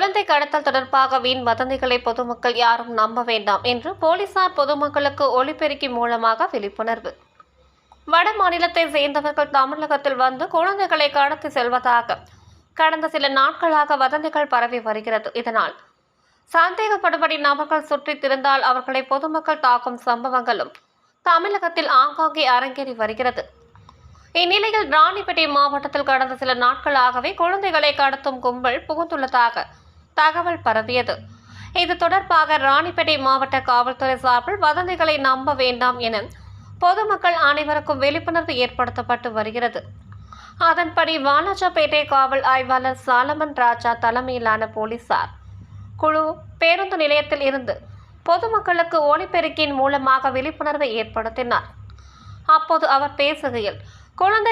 குழந்தை கடத்தல் தொடர்பாக வீண் வதந்திகளை பொதுமக்கள் யாரும் நம்ப வேண்டாம் என்று போலீசார் பொதுமக்களுக்கு ஒலிபெருக்கி மூலமாக விழிப்புணர்வு. வட மாநிலத்தை சேர்ந்தவர்கள் தமிழகத்தில் வந்து குழந்தைகளை கடத்தி செல்வதாக கடந்த சில நாட்களாக வதந்திகள் பரவி வருகிறது. இதனால் சந்தேகப்படும்படி நபர்கள் சுற்றித் திரிந்தால் அவர்களை பொதுமக்கள் தாக்கும் சம்பவங்களும் தமிழகத்தில் ஆங்காங்கே அரங்கேறி வருகிறது. இந்நிலையில் ராணிப்பேட்டை மாவட்டத்தில் கடந்த சில நாட்களாகவே குழந்தைகளை கடத்தும் கும்பல் புகுந்துள்ளதாக தகவல் பரவியது. இது தொடர்பாக ராணிப்பேட்டை மாவட்ட காவல்துறை சார்பில் வதந்திகளை நம்ப வேண்டாம் என பொதுமக்கள் அனைவருக்கும் விழிப்புணர்வு ஏற்படுத்தப்பட்டு வருகிறது. அதன்படி வாலாஜாபேட்டை காவல் ஆய்வாளர் சாலமன் ராஜா தலைமையிலான போலீசார் குழு பேருந்து நிலையத்தில் இருந்து பொதுமக்களுக்கு ஒளிப்பெருக்கின் மூலமாக விழிப்புணர்வை ஏற்படுத்தினார். அப்போது அவர் பேசுகையில் குழந்தை